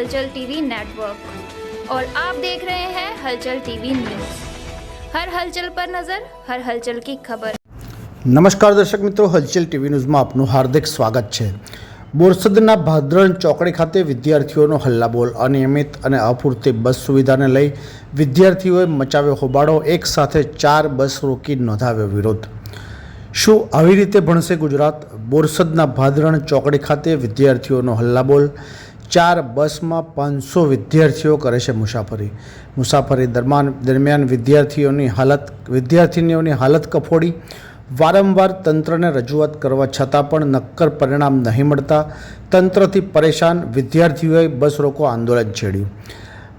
हलचल TV network और आप देख रहे हैं हलचल टीवी न्यूज हर हलचल पर नजर हर हलचल की खबर નમસ્કાર દર્શક મિત્રો હલચલ ટીવી ન્યૂઝમાં આપનું હાર્દિક સ્વાગત છે બોરસદના ભાદરણ ચોકડી ખાતે વિદ્યાર્થીઓનો હલ્લાબોલ અનિયમિત અને અપૂરતી બસ સુવિધાને લઈ વિદ્યાર્થીઓએ મચાવ્યો હોબાળો એક સાથે ચાર બસ રોકી નોંધાવ્યો વિરોધ શું આવી રીતે ભણશે ગુજરાત બોરસદના ભાદરણ ચોકડી ખાતે વિદ્યાર્થીઓનો હલ્લાબોલ ચાર બસમાં પાંચસો વિદ્યાર્થીઓ કરે છે મુસાફરી. મુસાફરી દરમિયાન દરમિયાન વિદ્યાર્થીઓની હાલત, વિદ્યાર્થીનીઓની હાલત કફોડી. વારંવાર તંત્રને રજૂઆત કરવા છતાં પણ નક્કર પરિણામ નહીં મળતા તંત્રથી પરેશાન વિદ્યાર્થીઓએ બસ રોકો આંદોલન છેડ્યું.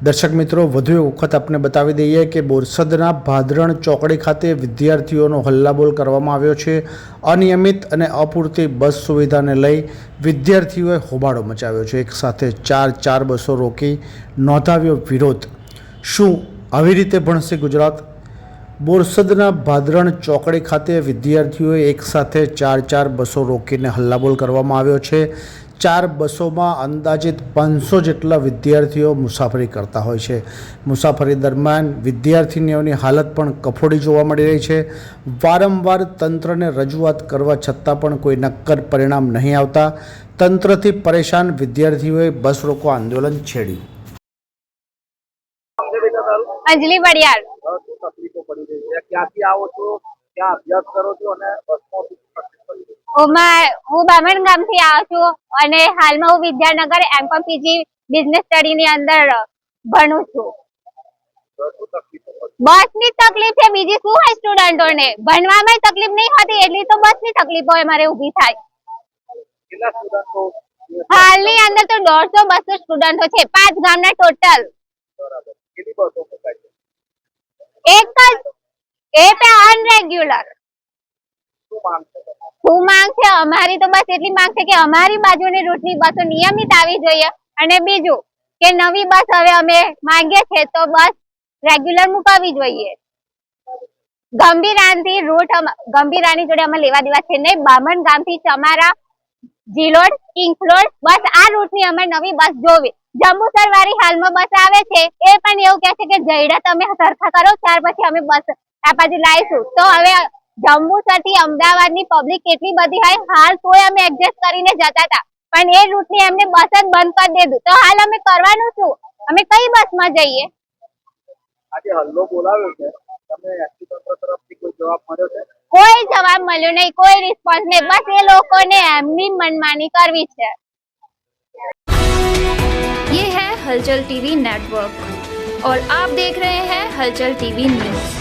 દર્શક મિત્રો, વધુ એક વખત આપને બતાવી દઈએ કે બોરસદના ભાદરણ ચોકડી ખાતે વિદ્યાર્થીઓનો હલ્લાબોલ કરવામાં આવ્યો છે. અનિયમિત અને અપૂરતી બસ સુવિધાને લઈ વિદ્યાર્થીઓએ હોબાળો મચાવ્યો છે. એક સાથે ચાર ચાર બસો રોકી નોંધાવ્યો વિરોધ. શું આવી રીતે ભણશે ગુજરાત? બોરસદના ભાદરણ ચોકડી ખાતે વિદ્યાર્થીઓએ એકસાથે ચાર ચાર બસો રોકીને હલ્લાબોલ કરવામાં આવ્યો છે. ચાર બસોમાં અંદાજિત પાંચસો જેટલા વિદ્યાર્થીઓ મુસાફરી કરતા હોય છે. મુસાફરી દરમિયાન વિદ્યાર્થીનીઓની હાલત પણ કફોડી જોવા મળી રહી છે. વારંવાર તંત્રને રજૂઆત કરવા છતાં પણ કોઈ નક્કર પરિણામ નહીં આવતા. તંત્રથી પરેશાન વિદ્યાર્થીઓએ બસ રોકો આંદોલન છેડ્યું અંજલિ વડિયાળ શું તકલીફો પડી રહી છે. ક્યાંથી આવો છો? ક્યાં અભ્યાસ કરો છો? અને બસમાં હું બામણ ગામથી આવું છું અને હાલમાં હું Vidyanagar M Com PG business study ની અંદર ભણું છું. બસની તકલીફ છે બીજી શું હોય સ્ટુડન્ટોને ભણવામાં તકલીફ નહીં હોતી એટલી તો બસની તકલીફ હોય મારે ઊભી થાય. સ્ટુડન્ટો હાલની અંદર તો દોઢસો બસો સ્ટુડન્ટો છે પાંચ ગામના ટોટલ બસો મુકાય છે? એક જ એ પે અનરેગ્યુલર શું માંગ છે? અમારી તો બસ એટલી માંગ છે કે અમારી બાજુની રૂટની બસો નિયમિત આવી જોઈએ. અને બીજું કે નવી બસ હવે અમે માંગીએ છીએ તો બસ રેગ્યુલર મુકાવી જોઈએ. ગંભીરાની રૂટ ગંભીરાની જોડે અમે લેવા દેવા છે નહીં. બામણ ગામથી ચમારા જીલોડ કિંગફ્લોડ બસ આ રૂટની અમે નવી બસ જોવી. જંબુસર વાળી હાલમાં બસ આવે છે. એ પણ એવું કહે છે કે જયડા તમે સરખા કરો, ત્યાર પછી અમે બસ આ બાજુ લાવીશું. તો હવે જંબુસર થી અમદાવાદ ની પબ્લિક કેટલી બધી હોય હાલ તોય અમે એડજસ્ટ કરીને જતા હતા પણ એ રૂટ ની એમને બસ જ બંધ કરી દીધું તો હાલ અમે કરવાનું શું અમે કઈ બસ માં જઈએ આજે હલ્લો બોલાવ્યો છે તમે એસટી તંત્ર તરફથી કોઈ જવાબ મળ્યો છે કોઈ જવાબ મળ્યો નહીં કોઈ રિસ્પોન્સ નહીં બસ એ લોકોને એમની મનમાની કરવી છે ये है हलचल टीवी नेटवर्क और आप देख रहे हैं हलचल टीवी न्यूज